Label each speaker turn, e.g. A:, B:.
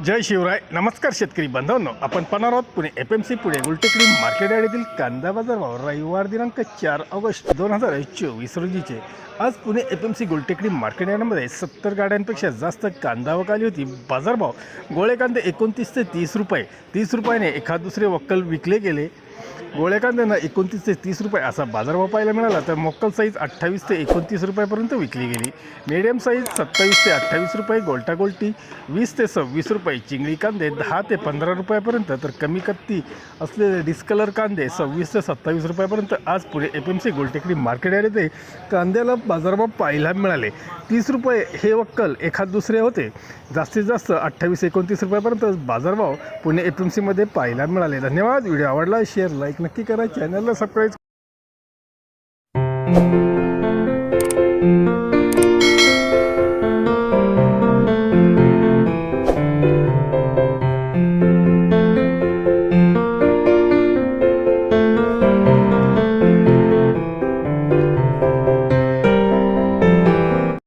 A: जय शिवराय. नमस्कार शेतकरी बांधवांनो. आपण पाहणार आहोत Pune F M C Pune Gultekdi market यार्डातील कांदा बाजारभाव रविवार दिनांक चार ऑगस्ट दोन हजार चोवीस रोजीचे. आज Pune F M C Gultekdi market यार्डमध्ये सत्तर गाड्यांपेक्षा जास्त कांदा वकाली होती. बाजारभाव गोळे कांदे एकोणतीस ते तीस रुपये. तीस रुपयाने एखाद दुसरे वक्कल विकले गेले. गोळ्या कांद्यांना एकोणतीस ते तीस रुपये असा बाजारभाव पाहायला मिळाला तर मोक्कल साईज अठ्ठावीस ते एकोणतीस रुपयापर्यंत विकली गेली. मिडियम साईज सत्तावीस ते अठ्ठावीस रुपये गोल्टा गोल्टी वीस ते सव्वीस रुपये चिंगळी कांदे दहा ते पंधरा रुपयापर्यंत तर कमी कत्ती असलेले डिस्कलर कांदे सव्वीस ते सत्तावीस रुपयापर्यंत आज पुढे F M C Goltekdi market येथे कांद्याला बाजारभाव पाहायला मिळाले. तीस रुपये हे वक्कल एखाद दुसरे होते. जास्तीत जास्त अठ्ठावीस एकोणतीस रुपयापर्यंत बाजारभाव पुणे एफ एम सीमध्ये पाहायला मिळाले. धन्यवाद. व्हिडिओ आवडला शेअर लाईक नक्की करा. चॅनलला सबस्क्राईब